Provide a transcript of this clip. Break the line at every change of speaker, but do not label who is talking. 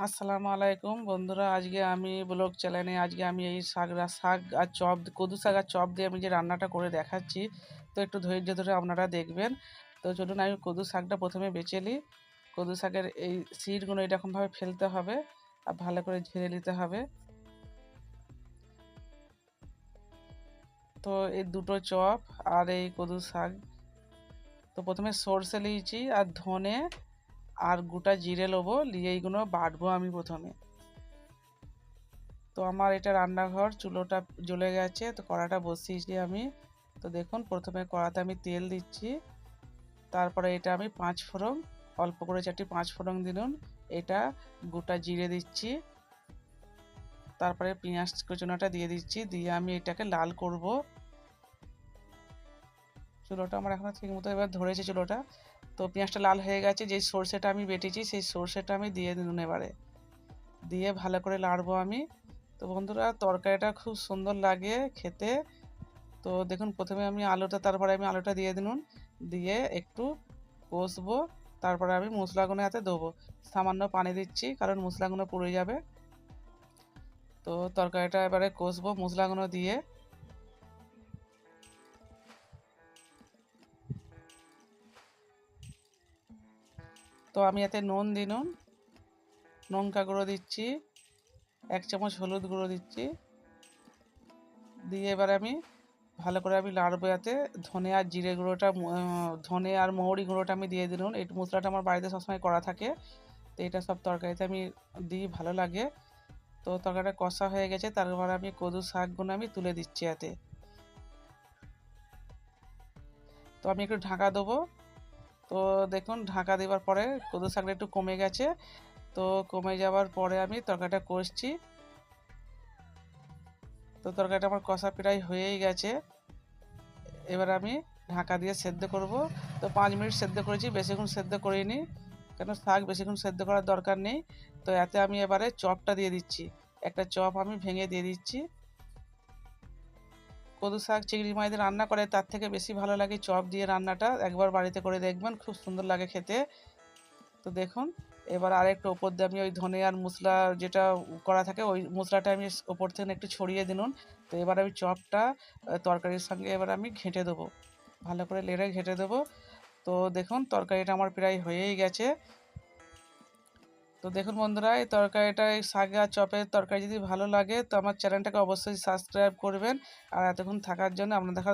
আসসালামু আলাইকুম। বন্ধুরা, আজকে আমি ব্লগ চ্যানেলে আজকে আমি এই শাক শাক আর চপ, কদু শাক আর চপ দিয়ে আমি যে রান্নাটা করে দেখাচ্ছি, তো একটু ধৈর্য ধরে আপনারা দেখবেন। তো চলুন আমি কদু শাকটা প্রথমে বেছে নিই। কদু শাকের এই সিডগুলো এরকমভাবে ফেলতে হবে, আর ভালো করে ঝেড়ে নিতে হবে। তো এই দুটো চপ আর এই কদু শাক। তো প্রথমে সর্ষে নিয়েছি আর ধনে আর গোটা জিরে নেব নিয়ে এইগুলো বাটবো আমি প্রথমে। তো আমার এটা রান্নাঘর, চুলোটা জ্বলে গেছে, তো কড়াটা বসিয়েছি আমি। তো দেখুন, প্রথমে কড়াতে আমি তেল দিচ্ছি। তারপরে এটা আমি পাঁচ ফোড়ন, অল্প করে চারটি পাঁচ ফোড়ন দিলুন। এটা গোটা জিরে দিচ্ছি। তারপরে পেঁয়াজ কুচুনাটা দিয়ে দিচ্ছি। দিয়ে আমি এটাকে লাল করব। চুলোটা আমার এখন ঠিক মতো এবার ধরেছে চুলোটা। তো পেঁয়াজটা লাল হয়ে গেছে যে সর্ষেটা আমি বেটেছি, সেই সর্ষেটা আমি দিয়ে দিন এবারে। দিয়ে ভালো করে লাড়বো আমি। তো বন্ধুরা, তরকারিটা খুব সুন্দর লাগে খেতে। তো দেখুন, প্রথমে আমি আলুটা, তারপরে আমি আলুটা দিয়ে দিন দিয়ে একটু কষবো, তারপরে আমি মশলাগুলো হাতে দেবো। সামান্য পানি দিচ্ছি, কারণ মশলাগুলো পুড়ে যাবে। তো তরকারিটা এবারে কষবো মশলাগুলো দিয়ে। তো আমি এতে নুন দিনুন লঙ্কা গুঁড়ো দিচ্ছি। এক চামচ হলুদ গুঁড়ো দিচ্ছি। দিয়ে এবার আমি ভালো করে আমি লাড়বো এতে। ধনে আর জিরে গুঁড়োটা ধনে আর মৌরি গুঁড়োটা আমি দিয়ে দিলুন এই মশলাটা আমার বাড়িতে সবসময় করা থাকে। তো এটা সব তরকারিতে আমি দিই, ভালো লাগে। তো তরকারিটা কষা হয়ে গেছে। তারপর আমি কদু শাকগুলো আমি তুলে দিচ্ছি এতে। তো আমি একটু ঢাকা দেবো। তো দেখুন, ঢাকা দেওয়ার পরে কদু শাকটা একটু কমে গেছে। তো কমে যাওয়ার পরে আমি তরকারিটা কষছি। তো তরকারিটা আমার কষা প্রায় হয়েই গেছে। এবার আমি ঢাকা দিয়ে সেদ্ধ করব। তো পাঁচ মিনিট সেদ্ধ করেছি, বেশিক্ষণ সেদ্ধ করিনি। কেন, শাক বেশিক্ষণ সেদ্ধ করার দরকার নেই। তো এতে আমি এবারে চপটা দিয়ে দিচ্ছি। একটা চপ আমি ভেঙে দিয়ে দিচ্ছি। কদু শাক, চিংড়ি মাছ রান্না করে, তার থেকে বেশি ভালো লাগে চপ দিয়ে রান্নাটা। একবার বাড়িতে করে দেখবেন, খুব সুন্দর লাগে খেতে। তো দেখুন, এবার আরেকটু ওপর দিয়ে আমি ওই ধনে আর মশলা যেটা করা থাকে, ওই মশলাটা আমি ওপর থেকে একটু ছড়িয়ে দিনুন তো এবার আমি চপটা তরকারির সঙ্গে এবার আমি ঘেঁটে দেবো। ভালো করে লেড়ে ঘেঁটে দেবো। তো দেখুন, তরকারিটা আমার প্রায় হয়েই গেছে। তো দেখুন বন্ধুরা, এই তরকারিটা শাক আর চপের তরকারি যদি ভালো লাগে, তো আমার চ্যানেলটাকে অবশ্যই সাবস্ক্রাইব করবেন। আর এতক্ষণ থাকার জন্য আপনাদের